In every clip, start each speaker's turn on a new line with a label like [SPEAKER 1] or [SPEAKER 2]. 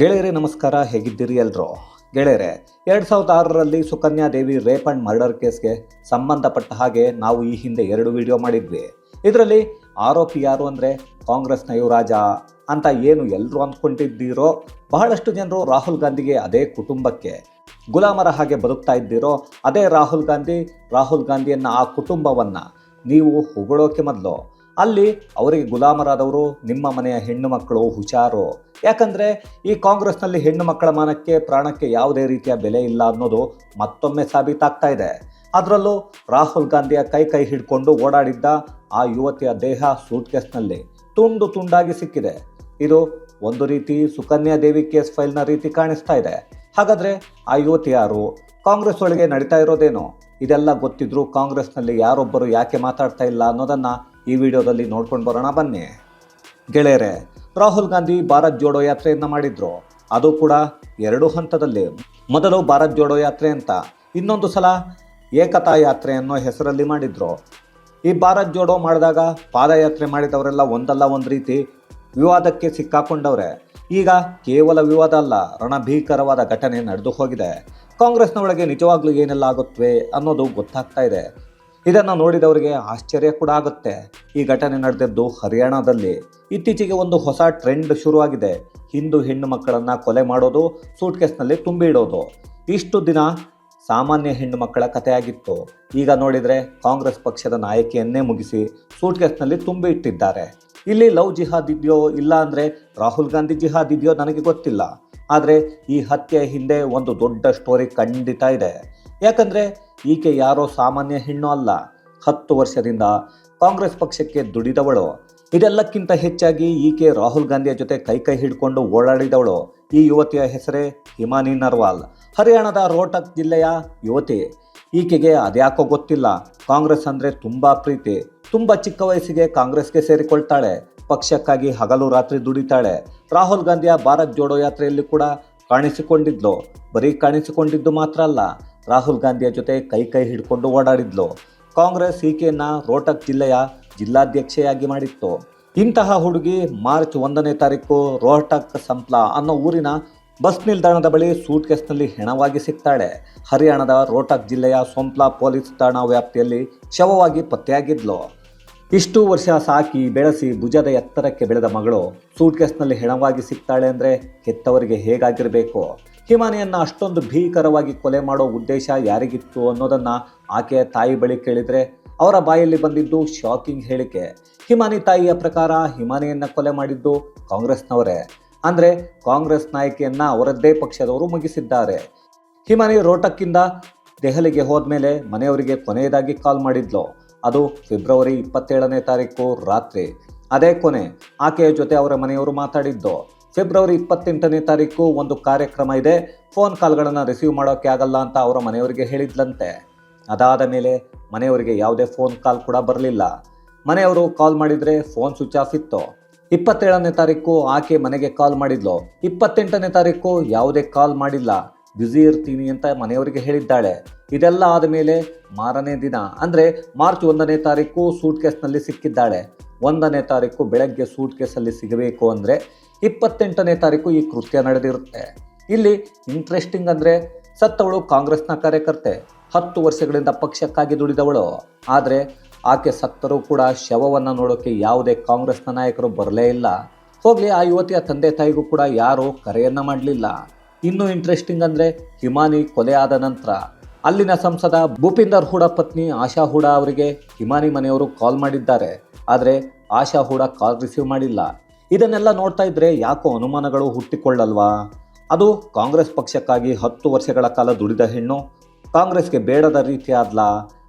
[SPEAKER 1] ಗೆಳೆಯರೇ, ನಮಸ್ಕಾರ. ಹೇಗಿದ್ದೀರಿ ಎಲ್ರು? ಗೆಳೆಯರೆ, ಎರಡು ಸಾವಿರದ ಆರರಲ್ಲಿ Sukanya Devi rape and murder ಕೇಸ್ಗೆ ಸಂಬಂಧಪಟ್ಟ ಹಾಗೆ ನಾವು ಈ ಹಿಂದೆ ಎರಡು ವಿಡಿಯೋ ಮಾಡಿದ್ವಿ. ಇದರಲ್ಲಿ ಆರೋಪಿ ಯಾರು ಅಂದರೆ ಕಾಂಗ್ರೆಸ್ನ ಯುವರಾಜ ಅಂತ ಏನು ಎಲ್ಲರೂ ಅಂದ್ಕೊಂಡಿದ್ದೀರೋ, ಬಹಳಷ್ಟು ಜನರು ರಾಹುಲ್ ಗಾಂಧಿಗೆ ಅದೇ ಕುಟುಂಬಕ್ಕೆ ಗುಲಾಮರ ಹಾಗೆ ಬದುಕ್ತಾ ಇದ್ದೀರೋ, ಅದೇ ರಾಹುಲ್ ಗಾಂಧಿ, ರಾಹುಲ್ ಗಾಂಧಿಯನ್ನು ಆ ಕುಟುಂಬವನ್ನು ನೀವು ಹೊಗಳೋಕೆ ಮೊದಲು ಅಲ್ಲಿ ಅವರಿಗೆ ಗುಲಾಮರಾದವರು, ನಿಮ್ಮ ಮನೆಯ ಹೆಣ್ಣು ಮಕ್ಕಳು ಹುಷಾರು. ಯಾಕಂದರೆ ಈ ಕಾಂಗ್ರೆಸ್ನಲ್ಲಿ ಹೆಣ್ಣು ಮಕ್ಕಳ ಮಾನಕ್ಕೆ, ಪ್ರಾಣಕ್ಕೆ ಯಾವುದೇ ರೀತಿಯ ಬೆಲೆ ಇಲ್ಲ ಅನ್ನೋದು ಮತ್ತೊಮ್ಮೆ ಸಾಬೀತಾಗ್ತಾ ಇದೆ. ಅದರಲ್ಲೂ ರಾಹುಲ್ ಗಾಂಧಿಯ ಕೈ ಕೈ ಹಿಡ್ಕೊಂಡು ಓಡಾಡಿದ್ದ ಆ ಯುವತಿಯ ದೇಹ ಸೂಟ್ಕೇಸ್ನಲ್ಲಿ ತುಂಡು ತುಂಡಾಗಿ ಸಿಕ್ಕಿದೆ. ಇದು ಒಂದು ರೀತಿ ಸುಕನ್ಯಾ ದೇವಿ ಕೇಸ್ ಫೈಲ್ನ ರೀತಿ ಕಾಣಿಸ್ತಾ ಇದೆ. ಹಾಗಾದರೆ ಆ ಯುವತಿ ಯಾರು? ಕಾಂಗ್ರೆಸ್ ಒಳಗೆ ನಡೀತಾ ಇರೋದೇನು? ಇದೆಲ್ಲ ಗೊತ್ತಿದ್ರು ಕಾಂಗ್ರೆಸ್ನಲ್ಲಿ ಯಾರೊಬ್ಬರು ಯಾಕೆ ಮಾತಾಡ್ತಾ ಇಲ್ಲ ಅನ್ನೋದನ್ನ ಈ ವಿಡಿಯೋದಲ್ಲಿ ನೋಡ್ಕೊಂಡು ಬರೋಣ ಬನ್ನಿ. ಗೆಳೆಯರೆ, ರಾಹುಲ್ ಗಾಂಧಿ ಭಾರತ್ ಜೋಡೋ ಯಾತ್ರೆಯನ್ನು ಮಾಡಿದ್ರು. ಅದು ಕೂಡ ಎರಡು ಹಂತದಲ್ಲಿ. ಮೊದಲು ಭಾರತ್ ಜೋಡೋ ಯಾತ್ರೆ ಅಂತ ಇನ್ನೊಂದು ಸಲ ಏಕತಾ ಯಾತ್ರೆ ಅನ್ನೋ ಹೆಸರಲ್ಲಿ ಮಾಡಿದ್ರು. ಈ ಭಾರತ್ ಜೋಡೋ ಮಾಡಿದಾಗ ಪಾದಯಾತ್ರೆ ಮಾಡಿದವರೆಲ್ಲ ಒಂದಲ್ಲ ಒಂದು ರೀತಿ ವಿವಾದಕ್ಕೆ ಸಿಕ್ಕಾಕೊಂಡವ್ರೆ. ಈಗ ಕೇವಲ ವಿವಾದ ಅಲ್ಲ, ರಣಭೀಕರವಾದ ಘಟನೆ ನಡೆದು ಹೋಗಿದೆ. ಕಾಂಗ್ರೆಸ್ನ ಒಳಗೆ ನಿಜವಾಗ್ಲೂ ಏನೆಲ್ಲ ಆಗುತ್ತವೆ ಅನ್ನೋದು ಗೊತ್ತಾಗ್ತಾ ಇದೆ. ಇದನ್ನು ನೋಡಿದವರಿಗೆ ಆಶ್ಚರ್ಯ ಕೂಡ ಆಗುತ್ತೆ. ಈ ಘಟನೆ ನಡೆದಿದ್ದು ಹರಿಯಾಣದಲ್ಲಿ. ಇತ್ತೀಚೆಗೆ ಒಂದು ಹೊಸ ಟ್ರೆಂಡ್ ಶುರುವಾಗಿದೆ. ಹಿಂದೂ ಹೆಣ್ಣು ಮಕ್ಕಳನ್ನು ಕೊಲೆ ಮಾಡೋದು, ಸೂಟ್ಕೇಸ್ನಲ್ಲಿ ತುಂಬಿ ಇಡೋದು. ಇಷ್ಟು ದಿನ ಸಾಮಾನ್ಯ ಹೆಣ್ಣು ಮಕ್ಕಳ ಕಥೆಯಾಗಿತ್ತು. ಈಗ ನೋಡಿದರೆ ಕಾಂಗ್ರೆಸ್ ಪಕ್ಷದ ನಾಯಕಿಯನ್ನೇ ಮುಗಿಸಿ ಸೂಟ್ಕೇಸ್ನಲ್ಲಿ ತುಂಬಿ ಇಟ್ಟಿದ್ದಾರೆ. ಇಲ್ಲಿ ಲವ್ ಜಿಹಾದ್ ಇದೆಯೋ ಇಲ್ಲ ಅಂದರೆ ರಾಹುಲ್ ಗಾಂಧಿ ಜಿಹಾದ್ ಇದೆಯೋ ನನಗೆ ಗೊತ್ತಿಲ್ಲ. ಆದರೆ ಈ ಹತ್ಯೆ ಹಿಂದೆ ಒಂದು ದೊಡ್ಡ ಸ್ಟೋರಿ ಖಂಡಿತ ಇದೆ. ಯಾಕಂದರೆ ಈಕೆ ಯಾರೋ ಸಾಮಾನ್ಯ ಹೆಣ್ಣು ಅಲ್ಲ. ಹತ್ತು ವರ್ಷದಿಂದ ಕಾಂಗ್ರೆಸ್ ಪಕ್ಷಕ್ಕೆ ದುಡಿದವಳು. ಇದೆಲ್ಲಕ್ಕಿಂತ ಹೆಚ್ಚಾಗಿ ಈಕೆ ರಾಹುಲ್ ಗಾಂಧಿಯ ಜೊತೆ ಕೈ ಕೈ ಹಿಡ್ಕೊಂಡು ಓಡಾಡಿದವಳು. ಈ ಯುವತಿಯ ಹೆಸರೇ ಹಿಮಾನಿ ನರ್ವಾಲ್. ಹರಿಯಾಣದ ರೋಹ್ಟಕ್ ಜಿಲ್ಲೆಯ ಯುವತಿ. ಈಕೆಗೆ ಅದ್ಯಾಕೋ ಗೊತ್ತಿಲ್ಲ. ಕಾಂಗ್ರೆಸ್ ಅಂದರೆ ತುಂಬ ಪ್ರೀತಿ. ತುಂಬ ಚಿಕ್ಕ ವಯಸ್ಸಿಗೆ ಕಾಂಗ್ರೆಸ್ಗೆ ಸೇರಿಕೊಳ್ತಾಳೆ. ಪಕ್ಷಕ್ಕಾಗಿ ಹಗಲು ರಾತ್ರಿ ದುಡಿತಾಳೆ. ರಾಹುಲ್ ಗಾಂಧಿಯ ಭಾರತ್ ಜೋಡೋ ಯಾತ್ರೆಯಲ್ಲಿ ಕೂಡ ಕಾಣಿಸಿಕೊಂಡಿದ್ಲು. ಬರೀ ಕಾಣಿಸಿಕೊಂಡಿದ್ದು ಮಾತ್ರ ಅಲ್ಲ. ರಾಹುಲ್ ಗಾಂಧಿಯ ಜೊತೆ ಕೈ ಕೈ ಹಿಡ್ಕೊಂಡು ಓಡಾಡಿದ್ಲು. ಕಾಂಗ್ರೆಸ್ ಈಕೆಯನ್ನ ರೋಟಕ್ ಜಿಲ್ಲೆಯ ಜಿಲ್ಲಾಧ್ಯಕ್ಷೆಯಾಗಿ ಮಾಡಿತ್ತು. ಇಂತಹ ಹುಡುಗಿ ಮಾರ್ಚ್ ಒಂದನೇ ತಾರೀಕು ರೋಹಟಕ್ ಸಂಪ್ಲಾ ಅನ್ನೋ ಊರಿನ ಬಸ್ ನಿಲ್ದಾಣದ ಬಳಿ ಸೂಟ್ಕೇಸ್ನಲ್ಲಿ ಹೆಣವಾಗಿ ಸಿಗ್ತಾಳೆ ಹರಿಯಾಣದ ರೋಟಕ್ ಜಿಲ್ಲೆಯ ಸೊಂಪ್ಲಾ ಪೊಲೀಸ್ ಠಾಣಾ ವ್ಯಾಪ್ತಿಯಲ್ಲಿ ಶವವಾಗಿ ಪತ್ತೆಯಾಗಿದ್ಲು. ಇಷ್ಟು ವರ್ಷ ಸಾಕಿ ಬೆಳೆಸಿ ಭುಜದ ಎತ್ತರಕ್ಕೆ ಬೆಳೆದ ಮಗಳು ಸೂಟ್ಕೇಸ್ನಲ್ಲಿ ಹೆಣವಾಗಿ ಸಿಗ್ತಾಳೆ ಅಂದರೆ ಕೆತ್ತವರಿಗೆ ಹೇಗಾಗಿರಬೇಕು? ಹಿಮಾನಿಯನ್ನ ಅಷ್ಟೊಂದು ಭೀಕರವಾಗಿ ಕೊಲೆ ಮಾಡೋ ಉದ್ದೇಶ ಯಾರಿಗಿತ್ತು ಅನ್ನೋದನ್ನು ಆಕೆಯ ತಾಯಿ ಬಳಿ ಕೇಳಿದರೆ ಅವರ ಬಾಯಲ್ಲಿ ಬಂದಿದ್ದು ಶಾಕಿಂಗ್ ಹೇಳಿಕೆ. ಹಿಮಾನಿ ತಾಯಿಯ ಪ್ರಕಾರ ಹಿಮಾನಿಯನ್ನು ಕೊಲೆ ಮಾಡಿದ್ದು ಕಾಂಗ್ರೆಸ್ನವರೇ. ಅಂದರೆ ಕಾಂಗ್ರೆಸ್ ನಾಯಕಿಯನ್ನು ಅವರದ್ದೇ ಪಕ್ಷದವರು ಮುಗಿಸಿದ್ದಾರೆ. ಹಿಮಾನಿ ರೋಟಕ್ಕಿಂದ ದೆಹಲಿಗೆ ಹೋದ್ಮೇಲೆ ಮನೆಯವರಿಗೆ ಕೊನೆಯದಾಗಿ ಕಾಲ್ ಮಾಡಿದ್ಲು. ಅದು ಫೆಬ್ರವರಿ ಇಪ್ಪತ್ತೇಳನೇ ತಾರೀಕು ರಾತ್ರಿ. ಅದೇ ಕೊನೆ ಆಕೆಯ ಜೊತೆ ಅವರ ಮನೆಯವರು ಮಾತಾಡಿದ್ದು. ಫೆಬ್ರವರಿ ಇಪ್ಪತ್ತೆಂಟನೇ ತಾರೀಕು ಒಂದು ಕಾರ್ಯಕ್ರಮ ಇದೆ. ಫೋನ್ ಕಾಲ್ಗಳನ್ನು ರಿಸೀವ್ ಮಾಡೋಕ್ಕೆ ಆಗಲ್ಲ ಅಂತ ಅವರ ಮನೆಯವರಿಗೆ ಹೇಳಿದ್ಲಂತೆ. ಅದಾದ ಮೇಲೆ ಮನೆಯವರಿಗೆ ಯಾವುದೇ ಫೋನ್ ಕಾಲ್ ಕೂಡ ಬರಲಿಲ್ಲ. ಮನೆಯವರು ಕಾಲ್ ಮಾಡಿದರೆ ಫೋನ್ ಸ್ವಿಚ್ ಆಫ್ ಇತ್ತು. ಇಪ್ಪತ್ತೇಳನೇ ತಾರೀಕು ಆಕೆ ಮನೆಗೆ ಕಾಲ್ ಮಾಡಿದ್ಲು. ಇಪ್ಪತ್ತೆಂಟನೇ ತಾರೀಕು ಯಾವುದೇ ಕಾಲ್ ಮಾಡಿಲ್ಲ. ಬ್ಯುಸಿ ಇರ್ತೀನಿ ಅಂತ ಮನೆಯವರಿಗೆ ಹೇಳಿದ್ದಾಳೆ. ಇದೆಲ್ಲ ಆದಮೇಲೆ ಮಾರನೇ ದಿನ, ಅಂದರೆ ಮಾರ್ಚ್ ಒಂದನೇ ತಾರೀಕು ಸೂಟ್ ಕೇಸ್ನಲ್ಲಿ ಸಿಕ್ಕಿದ್ದಾಳೆ. ಒಂದನೇ ತಾರೀಕು ಬೆಳಗ್ಗೆ ಸೂಟ್ ಕೇಸಲ್ಲಿ ಸಿಗಬೇಕು ಅಂದರೆ ಇಪ್ಪತ್ತೆಂಟನೇ ತಾರೀಕು ಈ ಕೃತ್ಯ ನಡೆದಿರುತ್ತೆ. ಇಲ್ಲಿ ಇಂಟ್ರೆಸ್ಟಿಂಗ್ ಅಂದರೆ ಸತ್ತವಳು ಕಾಂಗ್ರೆಸ್ನ ಕಾರ್ಯಕರ್ತೆ. ಹತ್ತು ವರ್ಷಗಳಿಂದ ಪಕ್ಷಕ್ಕಾಗಿ ದುಡಿದವಳು. ಆದರೆ ಆಕೆ ಸತ್ತರೂ ಕೂಡ ಶವವನ್ನು ನೋಡೋಕ್ಕೆ ಯಾವುದೇ ಕಾಂಗ್ರೆಸ್ನ ನಾಯಕರು ಬರಲೇ ಇಲ್ಲ. ಹೋಗಲಿ, ಆ ಯುವತಿಯ ತಂದೆ ತಾಯಿಗೂ ಕೂಡ ಯಾರೂ ಕರೆಯನ್ನ ಮಾಡಲಿಲ್ಲ. ಇನ್ನೂ ಇಂಟ್ರೆಸ್ಟಿಂಗ್ ಅಂದರೆ ಹಿಮಾನಿ ಕೊಲೆ ಆದ ನಂತರ ಅಲ್ಲಿನ ಸಂಸದ ಭೂಪಿಂದರ್ ಹೂಡ ಪತ್ನಿ ಆಶಾ ಹೂಡ ಅವರಿಗೆ ಹಿಮಾನಿ ಮನೆಯವರು ಕಾಲ್ ಮಾಡಿದ್ದಾರೆ. ಆದರೆ ಆಶಾ ಹೂಡ ಕಾಲ್ ರಿಸೀವ್ ಮಾಡಿಲ್ಲ. ಇದನ್ನೆಲ್ಲ ನೋಡ್ತಾ ಇದ್ರೆ ಯಾಕೋ ಅನುಮಾನಗಳು ಹುಟ್ಟಿಕೊಳ್ಳಲ್ವಾ? ಅದು ಕಾಂಗ್ರೆಸ್ ಪಕ್ಷಕ್ಕಾಗಿ ಹತ್ತು ವರ್ಷಗಳ ಕಾಲ ದುಡಿದ ಹೆಣ್ಣು. ಕಾಂಗ್ರೆಸ್ಗೆ ಬೇಡದ ರೀತಿ ಆದ್ಲ.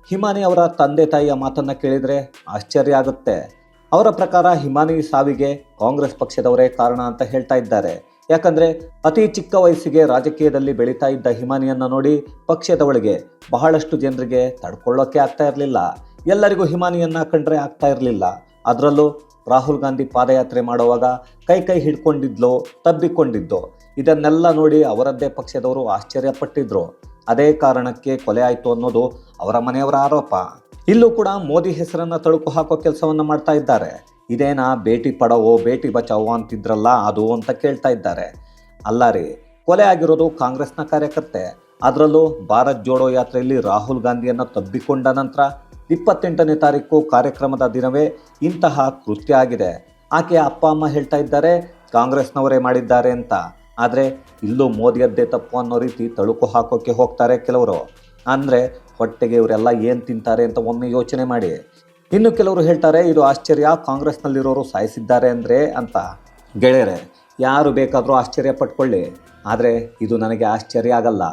[SPEAKER 1] ಹಿಮಾನಿ ಅವರ ತಂದೆ ತಾಯಿಯ ಮಾತನ್ನ ಕೇಳಿದರೆ ಆಶ್ಚರ್ಯ ಆಗುತ್ತೆ. ಅವರ ಪ್ರಕಾರ ಹಿಮಾನಿ ಸಾವಿಗೆ ಕಾಂಗ್ರೆಸ್ ಪಕ್ಷದವರೇ ಕಾರಣ ಅಂತ ಹೇಳ್ತಾ ಇದ್ದಾರೆ. ಯಾಕಂದ್ರೆ ಅತಿ ಚಿಕ್ಕ ವಯಸ್ಸಿಗೆ ರಾಜಕೀಯದಲ್ಲಿ ಬೆಳೀತಾ ಇದ್ದ ಹಿಮಾನಿಯನ್ನ ನೋಡಿ ಪಕ್ಷದ ಒಳಗೆ ಬಹಳಷ್ಟು ಜನರಿಗೆ ತಡ್ಕೊಳ್ಳೋಕೆ ಆಗ್ತಾ ಇರಲಿಲ್ಲ. ಎಲ್ಲರಿಗೂ ಹಿಮಾನಿಯನ್ನ ಕಂಡ್ರೆ ಆಗ್ತಾ ಇರಲಿಲ್ಲ. ಅದರಲ್ಲೂ ರಾಹುಲ್ ಗಾಂಧಿ ಪಾದಯಾತ್ರೆ ಮಾಡುವಾಗ ಕೈ ಕೈ ಹಿಡ್ಕೊಂಡಿದ್ಲು, ತಬ್ಬಿಕೊಂಡಿದ್ದೋ, ಇದನ್ನೆಲ್ಲ ನೋಡಿ ಅವರದ್ದೇ ಪಕ್ಷದವರು ಆಶ್ಚರ್ಯಪಟ್ಟಿದ್ರು. ಅದೇ ಕಾರಣಕ್ಕೆ ಕೊಲೆ ಆಯಿತು ಅನ್ನೋದು ಅವರ ಮನೆಯವರ ಆರೋಪ. ಇಲ್ಲೂ ಕೂಡ ಮೋದಿ ಹೆಸರನ್ನು ತಳುಕು ಹಾಕೋ ಕೆಲಸವನ್ನು ಮಾಡ್ತಾ ಇದ್ದಾರೆ. ಇದೇನಾ ಬೇಟಿ ಪಡವೋ, ಬೇಟಿ ಬಚಾವೋ ಅಂತಿದ್ರಲ್ಲ ಅದು ಅಂತ ಕೇಳ್ತಾ ಇದ್ದಾರೆ. ಅಲ್ಲ ರೀ, ಕೊಲೆ ಆಗಿರೋದು ಕಾಂಗ್ರೆಸ್ನ ಕಾರ್ಯಕರ್ತೆ. ಅದರಲ್ಲೂ ಭಾರತ್ ಜೋಡೋ ಯಾತ್ರೆಯಲ್ಲಿ ರಾಹುಲ್ ಗಾಂಧಿಯನ್ನು ತಬ್ಬಿಕೊಂಡ ನಂತರ ಇಪ್ಪತ್ತೆಂಟನೇ ತಾರೀಕು ಕಾರ್ಯಕ್ರಮದ ದಿನವೇ ಇಂತಹ ಕೃತ್ಯ ಆಗಿದೆ. ಆಕೆಯ ಅಪ್ಪ, ಅಮ್ಮ ಹೇಳ್ತಾ ಇದ್ದಾರೆ, ಕಾಂಗ್ರೆಸ್ನವರೇ ಮಾಡಿದ್ದಾರೆ ಅಂತ. ಆದರೆ ಇಲ್ಲೂ ಮೋದಿಯದ್ದೇ ತಪ್ಪು ಅನ್ನೋ ರೀತಿ ತಳುಕು ಹಾಕೋಕ್ಕೆ ಹೋಗ್ತಾರೆ ಕೆಲವರು. ಅಂದರೆ ಹೊಟ್ಟೆಗೆ ಇವರೆಲ್ಲ ಏನು ತಿಂತಾರೆ ಅಂತ ಒಮ್ಮೆ ಯೋಚನೆ ಮಾಡಿ. ಇನ್ನು ಕೆಲವರು ಹೇಳ್ತಾರೆ, ಇದು ಆಶ್ಚರ್ಯ, ಕಾಂಗ್ರೆಸ್ನಲ್ಲಿರೋರು ಸಾಯಿಸಿದ್ದಾರೆ ಅಂದರೆ ಅಂತ. ಗೆಳೆಯರೆ, ಯಾರು ಬೇಕಾದರೂ ಆಶ್ಚರ್ಯ ಪಟ್ಕೊಳ್ಳಿ. ಆದರೆ ಇದು ನನಗೆ ಆಶ್ಚರ್ಯ ಆಗಲ್ಲ.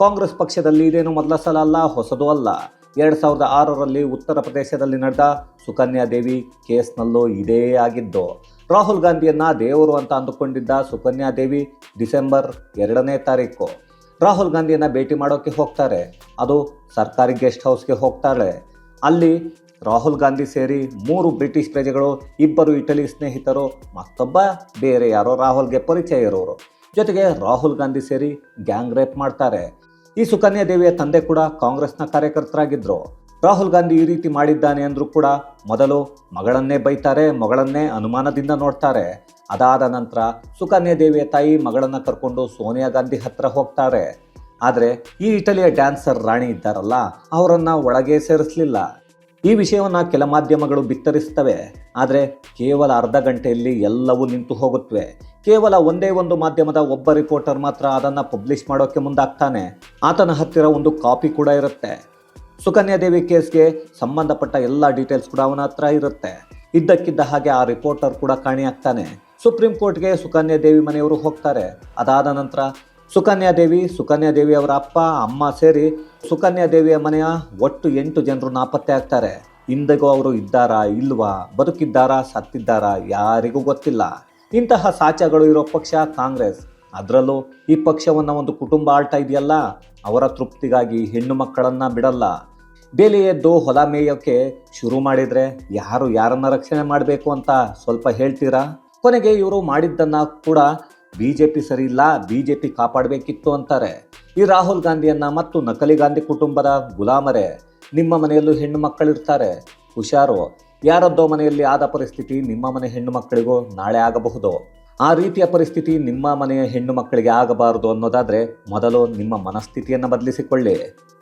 [SPEAKER 1] ಕಾಂಗ್ರೆಸ್ ಪಕ್ಷದಲ್ಲಿ ಇದೇನು ಮೊದಲ ಸಲ ಅಲ್ಲ, ಹೊಸದೂ ಅಲ್ಲ. ಎರಡು ಸಾವಿರದ ಆರರಲ್ಲಿ ಉತ್ತರ ಪ್ರದೇಶದಲ್ಲಿ ನಡೆದ ಸುಕನ್ಯಾ ದೇವಿ ಕೇಸ್ನಲ್ಲೂ ಇದೇ ಆಗಿದ್ದು, ರಾಹುಲ್ ಗಾಂಧಿಯನ್ನ ದೇವರು ಅಂತ ಅಂದುಕೊಂಡಿದ್ದ ಸುಕನ್ಯಾ ದೇವಿ ಡಿಸೆಂಬರ್ ಎರಡನೇ ತಾರೀಕು. ರಾಹುಲ್ ಗಾಂಧಿಯನ್ನ ಭೇಟಿ ಮಾಡೋಕ್ಕೆ ಹೋಗ್ತಾರೆ. ಅದು ಸರ್ಕಾರಿ ಗೆಸ್ಟ್ ಹೌಸ್ಗೆ ಹೋಗ್ತಾಳೆ. ಅಲ್ಲಿ ರಾಹುಲ್ ಗಾಂಧಿ ಸೇರಿ ಮೂರು ಬ್ರಿಟಿಷ್ ಪ್ರಜೆಗಳು, ಇಬ್ಬರು ಇಟಲಿ ಸ್ನೇಹಿತರು, ಮತ್ತೊಬ್ಬ ಬೇರೆ ಯಾರೋ ರಾಹುಲ್ಗೆ ಪರಿಚಯ ಇರೋರು. ಜೊತೆಗೆ ರಾಹುಲ್ ಗಾಂಧಿ ಸೇರಿ ಗ್ಯಾಂಗ್ ರೇಪ್ ಮಾಡ್ತಾರೆ. ಈ ಸುಕನ್ಯಾ ದೇವಿಯ ತಂದೆ ಕೂಡ ಕಾಂಗ್ರೆಸ್ನ ಕಾರ್ಯಕರ್ತರಾಗಿದ್ದರು ರಾಹುಲ್ ಗಾಂಧಿ ಈ ರೀತಿ ಮಾಡಿದ್ದಾನೆ ಅಂದ್ರೂ ಕೂಡ ಮೊದಲು ಮಗಳನ್ನೇ ಬೈತಾರೆ, ಮಗಳನ್ನೇ ಅನುಮಾನದಿಂದ ನೋಡ್ತಾರೆ. ಅದಾದ ನಂತರ ಸುಕನ್ಯಾ ದೇವಿಯ ತಾಯಿ ಮಗಳನ್ನ ಕರ್ಕೊಂಡು ಸೋನಿಯಾ ಗಾಂಧಿ ಹತ್ರ ಹೋಗ್ತಾರೆ. ಆದರೆ ಈ ಇಟಲಿಯ ಡ್ಯಾನ್ಸರ್ ರಾಣಿ ಇದ್ದಾರಲ್ಲ, ಅವರನ್ನು ಒಳಗೆ ಸೇರಿಸಲಿಲ್ಲ. ಈ ವಿಷಯವನ್ನು ಕೆಲ ಮಾಧ್ಯಮಗಳು ಬಿತ್ತರಿಸ್ತವೆ. ಆದರೆ ಕೇವಲ ಅರ್ಧ ಗಂಟೆಯಲ್ಲಿ ಎಲ್ಲವೂ ನಿಂತು ಹೋಗುತ್ತವೆ ಕೇವಲ ಒಂದೇ ಒಂದು ಮಾಧ್ಯಮದ ಒಬ್ಬ ರಿಪೋರ್ಟರ್ ಮಾತ್ರ ಅದನ್ನು ಪಬ್ಲಿಷ್ ಮಾಡೋಕ್ಕೆ ಮುಂದಾಗ್ತಾನೆ. ಆತನ ಹತ್ತಿರ ಒಂದು ಕಾಪಿ ಕೂಡ ಇರುತ್ತೆ. ಸುಕನ್ಯಾ ದೇವಿ ಕೇಸ್ಗೆ ಸಂಬಂಧಪಟ್ಟ ಎಲ್ಲ ಡೀಟೇಲ್ಸ್ ಕೂಡ ಅವನ ಹತ್ರ ಇರುತ್ತೆ. ಇದ್ದಕ್ಕಿದ್ದ ಹಾಗೆ ಆ ರಿಪೋರ್ಟರ್ ಕೂಡ ಕಾಣಿಯಾಗ್ತಾನೆ. ಸುಪ್ರೀಂ ಕೋರ್ಟ್ಗೆ ಸುಕನ್ಯಾ ದೇವಿ ಮನೆಯವರು ಹೋಗ್ತಾರೆ. ಅದಾದ ನಂತರ ಸುಕನ್ಯಾ ದೇವಿ ಸುಕನ್ಯಾ ದೇವಿ ಅವರ ಅಪ್ಪ, ಅಮ್ಮ ಸೇರಿ ಸುಕನ್ಯಾ ದೇವಿಯ ಮನೆಯ ಒಟ್ಟು ಎಂಟು ಜನರು ನಾಪತ್ತೆ ಆಗ್ತಾರೆ. ಇಂದಿಗೂ ಅವರು ಇದ್ದಾರಾ ಇಲ್ವಾ? ಬದುಕಿದ್ದಾರಾ ಸತ್ತಿದ್ದಾರಾ? ಯಾರಿಗೂ ಗೊತ್ತಿಲ್ಲ. ಇಂತಹ ಸಾಚಗಳು ಇರೋ ಪಕ್ಷ ಕಾಂಗ್ರೆಸ್. ಅದರಲ್ಲೂ ಈ ಪಕ್ಷವನ್ನು ಒಂದು ಕುಟುಂಬ ಆಳ್ತಾ ಇದೆಯಲ್ಲ, ಅವರ ತೃಪ್ತಿಗಾಗಿ ಹೆಣ್ಣು ಮಕ್ಕಳನ್ನ ಬಿಡಲ್ಲ. ಬೇಲಿ ಎದ್ದು ಹೊಲ ಮೇಯೋಕ್ಕೆ ಶುರು ಮಾಡಿದರೆ ಯಾರು ಯಾರನ್ನ ರಕ್ಷಣೆ ಮಾಡಬೇಕು ಅಂತ ಸ್ವಲ್ಪ ಹೇಳ್ತೀರಾ? ಕೊನೆಗೆ ಇವರು ಮಾಡಿದ್ದನ್ನು ಕೂಡ ಬಿ ಜೆ ಪಿ ಸರಿ ಇಲ್ಲ ಬಿ ಜೆ ಪಿ ಕಾಪಾಡಬೇಕಿತ್ತು ಅಂತಾರೆ. ಈ ರಾಹುಲ್ ಗಾಂಧಿಯನ್ನ ಮತ್ತು ನಕಲಿ ಗಾಂಧಿ ಕುಟುಂಬದ ಗುಲಾಮರೇ, ನಿಮ್ಮ ಮನೆಯಲ್ಲೂ ಹೆಣ್ಣು ಮಕ್ಕಳಿರ್ತಾರೆ. ಹುಷಾರು ಯಾರದ್ದೋ ಮನೆಯಲ್ಲಿ ಆದ ಪರಿಸ್ಥಿತಿ ನಿಮ್ಮ ಮನೆ ಹೆಣ್ಣು ಮಕ್ಕಳಿಗೂ ನಾಳೆ ಆಗಬಹುದು? ಆ ರೀತಿಯ ಪರಿಸ್ಥಿತಿ ನಿಮ್ಮ ಮನೆಯ ಹೆಣ್ಣು ಮಕ್ಕಳಿಗೆ ಆಗಬಾರದು ಅನ್ನೋದಾದ್ರೆ ಮೊದಲು ನಿಮ್ಮ ಮನಸ್ಥಿತಿಯನ್ನು ಬದಲಿಸಿಕೊಳ್ಳಿ.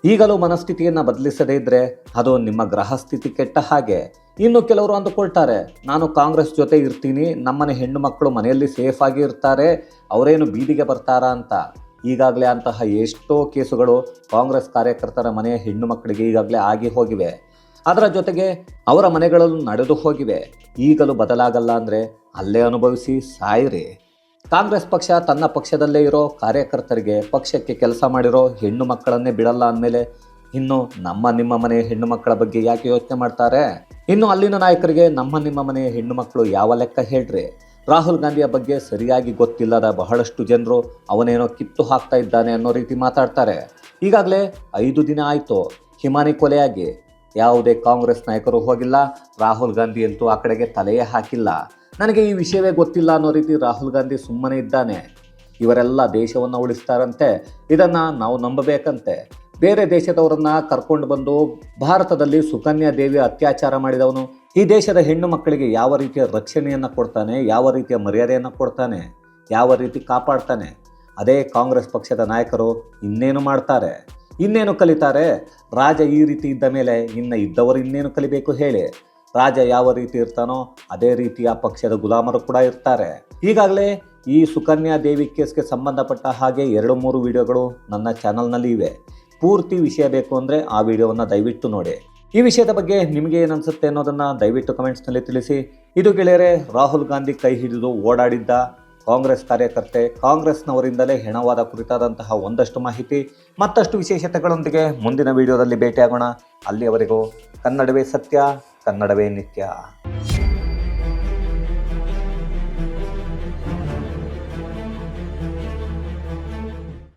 [SPEAKER 1] ಈಗಲೂ ಮನಸ್ಥಿತಿಯನ್ನು ಬದಲಿಸದೇ ಇದ್ದರೆ ಅದು ನಿಮ್ಮ ಗ್ರಹ ಸ್ಥಿತಿ ಕೆಟ್ಟ ಹಾಗೆ. ಇನ್ನು ಕೆಲವರು ಅಂದುಕೊಳ್ತಾರೆ, ನಾನು ಕಾಂಗ್ರೆಸ್ ಜೊತೆ ಇರ್ತೀನಿ ನಮ್ಮನೆ ಹೆಣ್ಣು ಮಕ್ಕಳು ಮನೆಯಲ್ಲಿ ಸೇಫ್ ಆಗಿ ಇರ್ತಾರೆ, ಅವರೇನು ಬೀದಿಗೆ ಬರ್ತಾರಾ ಅಂತ? ಈಗಾಗಲೇ ಅಂತಹ ಎಷ್ಟೋ ಕೇಸುಗಳು ಕಾಂಗ್ರೆಸ್ ಕಾರ್ಯಕರ್ತರ ಮನೆಯ ಹೆಣ್ಣು ಮಕ್ಕಳಿಗೆ ಈಗಾಗಲೇ ಆಗಿ ಹೋಗಿವೆ. ಅದರ ಜೊತೆಗೆ ಅವರ ಮನೆಗಳಲ್ಲೂ ನಡೆದು ಹೋಗಿವೆ. ಈಗಲೂ ಬದಲಾಗಲ್ಲ ಅಂದರೆ ಅಲ್ಲೇ ಅನುಭವಿಸಿ ಸಾಯಿರಿ. ಕಾಂಗ್ರೆಸ್ ಪಕ್ಷ ತನ್ನ ಪಕ್ಷದಲ್ಲೇ ಇರೋ ಕಾರ್ಯಕರ್ತರಿಗೆ ಪಕ್ಷಕ್ಕೆ ಕೆಲಸ ಮಾಡಿರೋ ಹೆಣ್ಣು ಮಕ್ಕಳನ್ನೇ ಬಿಡಲ್ಲ ಅಂದಮೇಲೆ ಇನ್ನು ನಮ್ಮ ನಿಮ್ಮ ಮನೆಯ ಹೆಣ್ಣು ಮಕ್ಕಳ ಬಗ್ಗೆ ಯಾಕೆ ಯೋಚನೆ ಮಾಡ್ತಾರೆ? ಇನ್ನು ಅಲ್ಲಿನ ನಾಯಕರಿಗೆ ನಮ್ಮ ನಿಮ್ಮ ಮನೆಯ ಹೆಣ್ಣು ಮಕ್ಕಳು ಯಾವ ಲೆಕ್ಕ ಹೇಳ್ರಿ? ರಾಹುಲ್ ಗಾಂಧಿಯ ಬಗ್ಗೆ ಸರಿಯಾಗಿ ಗೊತ್ತಿಲ್ಲದ ಬಹಳಷ್ಟು ಜನರು ಅವನೇನೋ ಕಿತ್ತು ಹಾಕ್ತಾ ಇದ್ದಾನೆ ಅನ್ನೋ ರೀತಿ ಮಾತಾಡ್ತಾರೆ. ಈಗಾಗಲೇ ಐದು ದಿನ ಆಯಿತು. ಹಿಮಾನಿ ಕೊಲೆಯಾಗಿ. ಯಾವುದೇ ಕಾಂಗ್ರೆಸ್ ನಾಯಕರು ಹೋಗಿಲ್ಲ, ರಾಹುಲ್ ಗಾಂಧಿ ಅಂತೂ ಆ ಕಡೆಗೆ ತಲೆಯೇ ಹಾಕಿಲ್ಲ. ನನಗೆ ಈ ವಿಷಯವೇ ಗೊತ್ತಿಲ್ಲ ಅನ್ನೋ ರೀತಿ ರಾಹುಲ್ ಗಾಂಧಿ ಸುಮ್ಮನೆ ಇದ್ದಾನೆ. ಇವರೆಲ್ಲ ದೇಶವನ್ನು ಉಳಿಸ್ತಾರಂತೆ, ಇದನ್ನು ನಾವು ನಂಬಬೇಕಂತೆ. ಬೇರೆ ದೇಶದವರನ್ನ ಕರ್ಕೊಂಡು ಬಂದು ಭಾರತದಲ್ಲಿ ಸುಕನ್ಯಾ ದೇವಿ ಅತ್ಯಾಚಾರ ಮಾಡಿದವನು, ಈ ದೇಶದ ಹೆಣ್ಣು ಮಕ್ಕಳಿಗೆ ಯಾವ ರೀತಿಯ ರಕ್ಷಣೆಯನ್ನು ಕೊಡ್ತಾನೆ, ಯಾವ ರೀತಿಯ ಮರ್ಯಾದೆಯನ್ನು ಕೊಡ್ತಾನೆ, ಯಾವ ರೀತಿ ಕಾಪಾಡ್ತಾನೆ? ಅದೇ ಕಾಂಗ್ರೆಸ್ ಪಕ್ಷದ ನಾಯಕರು ಇನ್ನೇನು ಮಾಡ್ತಾರೆ? ಇನ್ನೇನು ಕಲಿತಾರೆ? ರಾಜ ಈ ರೀತಿ ಇದ್ದ ಮೇಲೆ ಇನ್ನು ಇದ್ದವರು ಇನ್ನೇನು ಕಲಿಬೇಕು ಹೇಳಿ? ರಾಜ ಯಾವ ರೀತಿ ಇರ್ತಾನೋ ಅದೇ ರೀತಿಯ ಪಕ್ಷದ ಗುಲಾಮರು ಕೂಡ ಇರ್ತಾರೆ. ಈಗಾಗಲೇ ಈ ಸುಕನ್ಯಾ ದೇವಿ ಕೇಸ್ಗೆ ಸಂಬಂಧಪಟ್ಟ ಹಾಗೆ ಎರಡು ಮೂರು ವಿಡಿಯೋಗಳು ನನ್ನ ಚಾನಲ್ನಲ್ಲಿ ಇವೆ. ಪೂರ್ತಿ ವಿಷಯ ಬೇಕು ಅಂದರೆ ಆ ವಿಡಿಯೋವನ್ನು ದಯವಿಟ್ಟು ನೋಡಿ. ಈ ವಿಷಯದ ಬಗ್ಗೆ ನಿಮಗೆ ಏನನ್ಸುತ್ತೆ ಅನ್ನೋದನ್ನು ದಯವಿಟ್ಟು ಕಮೆಂಟ್ಸ್ನಲ್ಲಿ ತಿಳಿಸಿ. ಇದು ಗೆಳೆಯರೆ, ರಾಹುಲ್ ಗಾಂಧಿ ಕೈ ಹಿಡಿದು ಓಡಾಡಿದ್ದ ಕಾಂಗ್ರೆಸ್ ಕಾರ್ಯಕರ್ತೆ ಕಾಂಗ್ರೆಸ್ನವರಿಂದಲೇ ಹೆಣವಾದ ಕುರಿತಾದಂತಹ ಒಂದಷ್ಟು ಮಾಹಿತಿ, ಮತ್ತಷ್ಟು ವಿಶೇಷತೆಗಳೊಂದಿಗೆ ಮುಂದಿನ ವಿಡಿಯೋದಲ್ಲಿ ಭೇಟಿಯಾಗೋಣ. ಅಲ್ಲಿಯವರೆಗೂ ಕನ್ನಡವೇ ಸತ್ಯ, ಕನ್ನಡವೇ ನಿತ್ಯ.